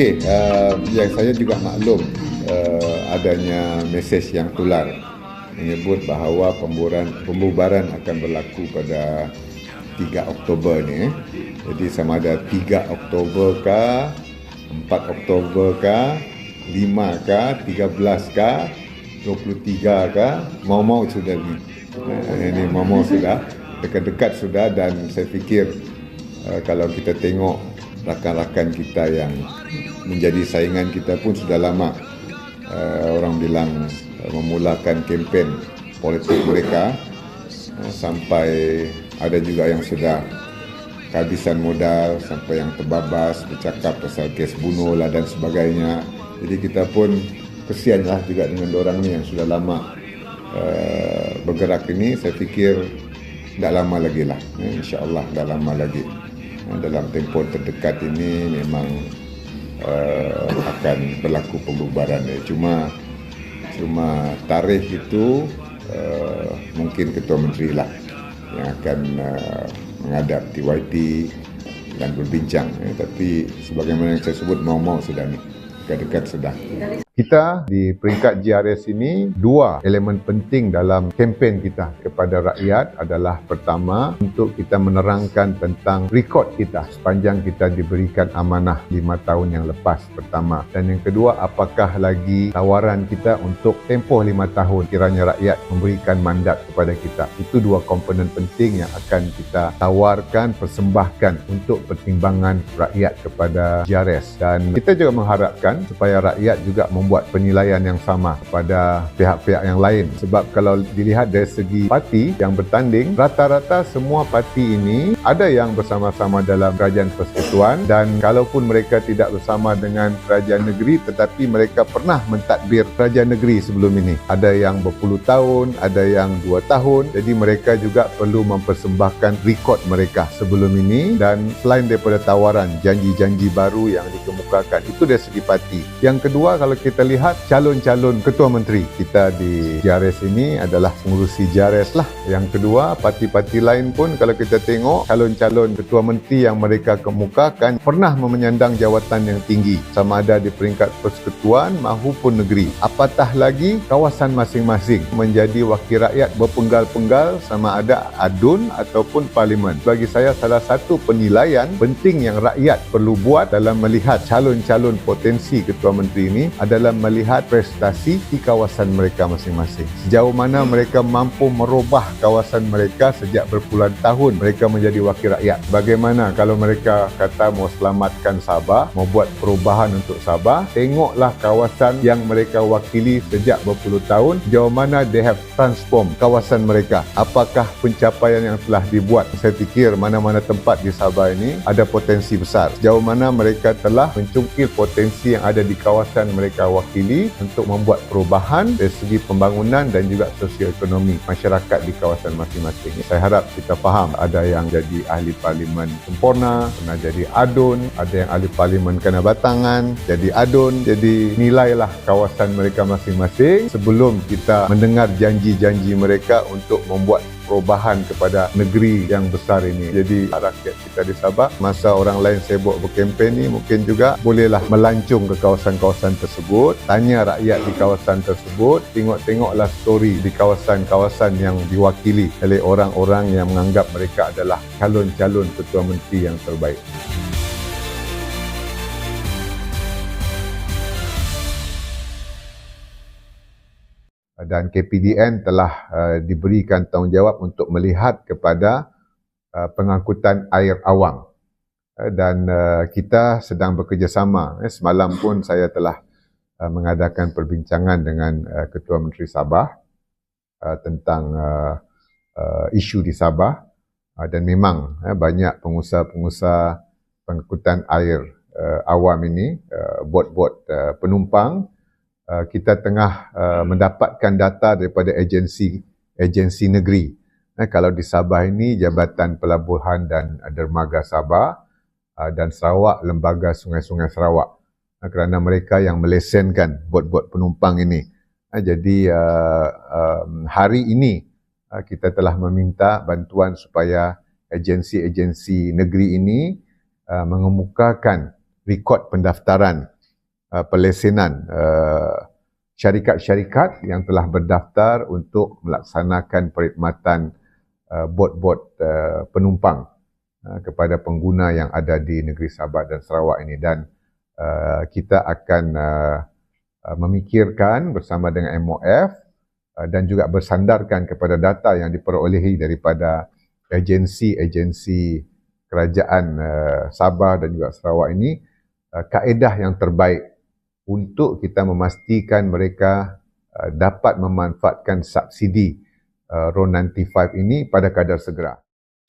Okey, uh, yang saya juga maklum uh, adanya mesej yang tular menyebut bahawa pembubaran, pembubaran akan berlaku pada 3 Oktober ni. Eh. Jadi sama ada 3 Oktober kah, 4 Oktober kah, 5 kah, 13 kah, 23 kah, mau-mau sudah ni. Uh, ini mau-mau sudah, dekat-dekat sudah dan saya fikir uh, kalau kita tengok rakan-rakan kita yang menjadi saingan kita pun sudah lama uh, orang bilang uh, memulakan kempen politik mereka. Uh, sampai ada juga yang sudah kehabisan modal sampai yang terbabas bercakap pasal kes bunuh lah dan sebagainya. Jadi kita pun kesianlah juga dengan orang ni yang sudah lama uh, bergerak ini. Saya fikir tidak lama lagi lah. insyaAllah tidak lama lagi dalam tempoh terdekat ini memang uh, akan berlaku pembubaran ya. Cuma cuma tarikh itu uh, mungkin ketua menteri lah yang akan uh, menghadap TYT dan berbincang. Ya. Tapi sebagaimana yang saya sebut mau-mau sudah ni dekat-dekat sudah. Kita di peringkat GRS ini dua elemen penting dalam kempen kita kepada rakyat adalah pertama untuk kita menerangkan tentang rekod kita sepanjang kita diberikan amanah lima tahun yang lepas pertama. Dan yang kedua apakah lagi tawaran kita untuk tempoh lima tahun kiranya rakyat memberikan mandat kepada kita? Itu dua komponen penting yang akan kita tawarkan persembahkan untuk pertimbangan rakyat kepada GRS dan kita juga mengharapkan supaya rakyat juga membuat membuat penilaian yang sama kepada pihak-pihak yang lain. Sebab kalau dilihat dari segi parti yang bertanding rata-rata semua parti ini ada yang bersama-sama dalam kerajaan persekutuan dan kalaupun mereka tidak bersama dengan kerajaan negeri tetapi mereka pernah mentadbir kerajaan negeri sebelum ini. Ada yang berpuluh tahun ada yang dua tahun. Jadi mereka juga perlu mempersembahkan rekod mereka sebelum ini. Dan selain daripada tawaran janji-janji baru yang dikemukakan itu dari segi parti yang kedua kalau kita lihat calon-calon ketua menteri kita di JRS ini adalah pengurusi JRS lah. Yang kedua, parti-parti lain pun kalau kita tengok calon-calon ketua menteri yang mereka kemukakan pernah memenyandang jawatan yang tinggi sama ada di peringkat persekutuan maupun negeri. Apatah lagi kawasan masing-masing menjadi wakil rakyat berpenggal-penggal sama ada adun ataupun parlimen. Bagi saya salah satu penilaian penting yang rakyat perlu buat dalam melihat calon-calon potensi ketua menteri ini adalah melihat prestasi di kawasan mereka masing-masing. Sejauh mana mereka mampu merubah kawasan mereka sejak berpuluhan tahun mereka menjadi wakil rakyat. Bagaimana kalau mereka kata mau selamatkan Sabah, mau buat perubahan untuk Sabah, tengoklah kawasan yang mereka wakili sejak berpuluh tahun, sejauh mana they have transform kawasan mereka. Apakah pencapaian yang telah dibuat? Saya fikir mana-mana tempat di Sabah ini ada potensi besar. Sejauh mana mereka telah mencungkil potensi yang ada di kawasan mereka wakili untuk membuat perubahan dari segi pembangunan dan juga sosioekonomi masyarakat di kawasan masing-masing. Saya harap kita faham ada yang jadi ahli parlimen sempurna, pernah jadi adun, ada yang ahli parlimen kena batangan, jadi adun. Jadi nilailah kawasan mereka masing-masing sebelum kita mendengar janji-janji mereka untuk membuat perubahan kepada negeri yang besar ini. Jadi rakyat kita di Sabah, masa orang lain sibuk berkempen ni mungkin juga bolehlah melancung ke kawasan-kawasan tersebut, tanya rakyat di kawasan tersebut, tengok-tengoklah story di kawasan-kawasan yang diwakili oleh orang-orang yang menganggap mereka adalah calon-calon ketua menteri yang terbaik. Dan KPDN telah uh, diberikan tanggungjawab untuk melihat kepada uh, pengangkutan air awam. Uh, dan uh, kita sedang bekerjasama. Eh, semalam pun saya telah uh, mengadakan perbincangan dengan uh, Ketua Menteri Sabah uh, tentang uh, uh, isu di Sabah. Uh, dan memang uh, banyak pengusaha-pengusaha pengangkutan air uh, awam ini uh, bot-bot uh, penumpang Uh, kita tengah uh, mendapatkan data daripada agensi agensi negeri. Eh, kalau di Sabah ini Jabatan Pelabuhan dan Dermaga Sabah uh, dan Sarawak Lembaga Sungai-Sungai Sarawak. Uh, kerana mereka yang melesenkan bot-bot penumpang ini. Uh, jadi uh, um, hari ini uh, kita telah meminta bantuan supaya agensi-agensi negeri ini uh, mengemukakan rekod pendaftaran uh, pelesenan uh, syarikat-syarikat yang telah berdaftar untuk melaksanakan perkhidmatan uh, bot-bot uh, penumpang uh, kepada pengguna yang ada di negeri Sabah dan Sarawak ini. Dan uh, kita akan uh, uh, memikirkan bersama dengan MOF uh, dan juga bersandarkan kepada data yang diperolehi daripada agensi-agensi kerajaan uh, Sabah dan juga Sarawak ini uh, kaedah yang terbaik untuk kita memastikan mereka uh, dapat memanfaatkan subsidi uh, RON 95 ini pada kadar segera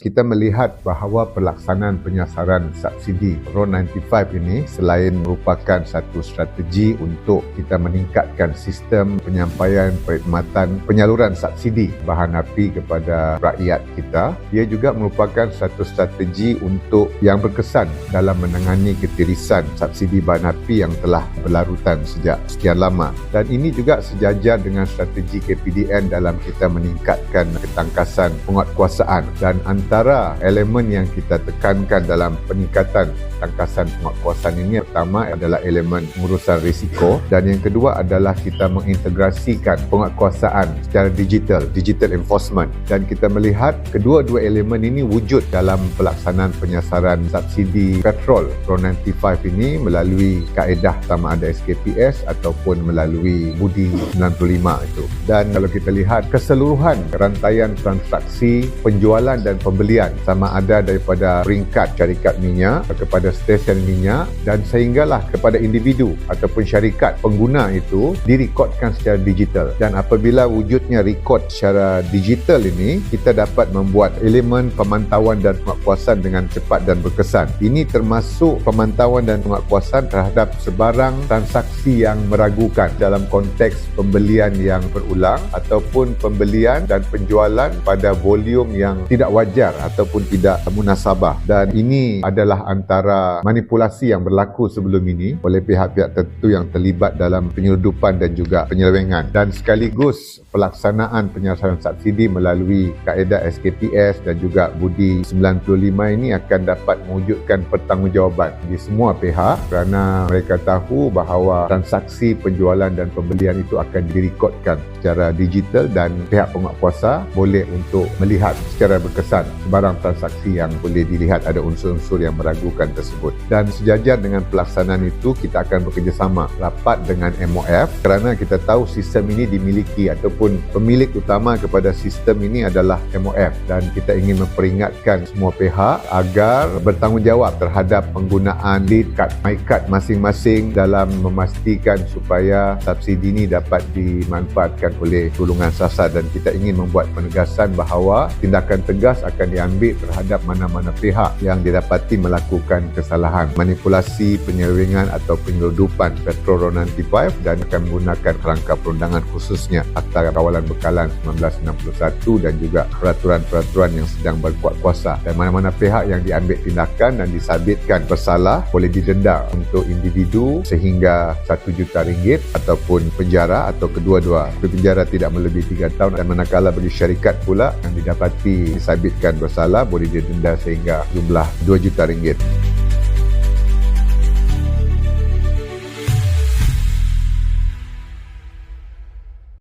kita melihat bahawa pelaksanaan penyasaran subsidi RON 95 ini selain merupakan satu strategi untuk kita meningkatkan sistem penyampaian perkhidmatan penyaluran subsidi bahan api kepada rakyat kita, ia juga merupakan satu strategi untuk yang berkesan dalam menangani ketirisan subsidi bahan api yang telah berlarutan sejak sekian lama. Dan ini juga sejajar dengan strategi KPDN dalam kita meningkatkan ketangkasan penguatkuasaan dan antara elemen yang kita tekankan dalam peningkatan tangkasan penguatkuasaan ini pertama adalah elemen pengurusan risiko dan yang kedua adalah kita mengintegrasikan penguatkuasaan secara digital, digital enforcement. Dan kita melihat kedua-dua elemen ini wujud dalam pelaksanaan penyasaran subsidi petrol. RON 95 ini melalui kaedah sama ada SKPS ataupun melalui budi 95 itu. Dan kalau kita lihat keseluruhan rantaian transaksi penjualan dan pembelian sama ada daripada peringkat syarikat minyak kepada stesen minyak dan sehinggalah kepada individu ataupun syarikat pengguna itu direkodkan secara digital. Dan apabila wujudnya rekod secara digital ini kita dapat membuat elemen pemantauan dan penguatkuasaan dengan cepat dan berkesan. Ini termasuk pemantauan dan penguatkuasaan terhadap sebarang transaksi yang meragukan dalam konteks pembelian yang berulang ataupun pembelian dan penjualan pada volume yang tidak wajar ataupun tidak munasabah. Dan ini adalah antara manipulasi yang berlaku sebelum ini oleh pihak-pihak tertentu yang terlibat dalam penyeludupan dan juga penyelewengan. Dan sekaligus pelaksanaan penyasaran subsidi melalui kaedah SKPS dan juga budi 95 ini akan dapat mewujudkan pertanggungjawaban di semua pihak kerana mereka tahu bahawa transaksi penjualan dan pembelian itu akan direkodkan secara digital dan pihak penguatkuasa boleh untuk melihat secara berkesan sebarang transaksi yang boleh dilihat ada unsur-unsur yang meragukan tersebut. Dan sejajar dengan pelaksanaan itu, kita akan bekerjasama rapat dengan MOF kerana kita tahu sistem ini dimiliki ataupun pemilik utama kepada sistem ini adalah MOF dan kita ingin memperingatkan semua pihak agar bertanggungjawab terhadap penggunaan lead card, my card masing-masing dalam memastikan supaya subsidi ini dapat dimanfaatkan oleh golongan sasar. Dan kita ingin membuat penegasan bahawa tindakan tegas akan diambil terhadap mana-mana pihak yang didapati melakukan kesalahan manipulasi, penyelewengan atau penyeludupan petrol RON 95 dan akan menggunakan rangka perundangan khususnya Akta Kawalan Bekalan 1961 dan juga peraturan-peraturan yang sedang berkuat kuasa dan mana-mana pihak yang diambil tindakan dan disabitkan bersalah boleh didenda untuk individu sehingga 1 juta ringgit ataupun penjara atau kedua-dua penjara tidak melebihi 3 tahun dan manakala bagi syarikat pula yang didapati disabitkan bersalah boleh didenda sehingga jumlah 2 juta ringgit.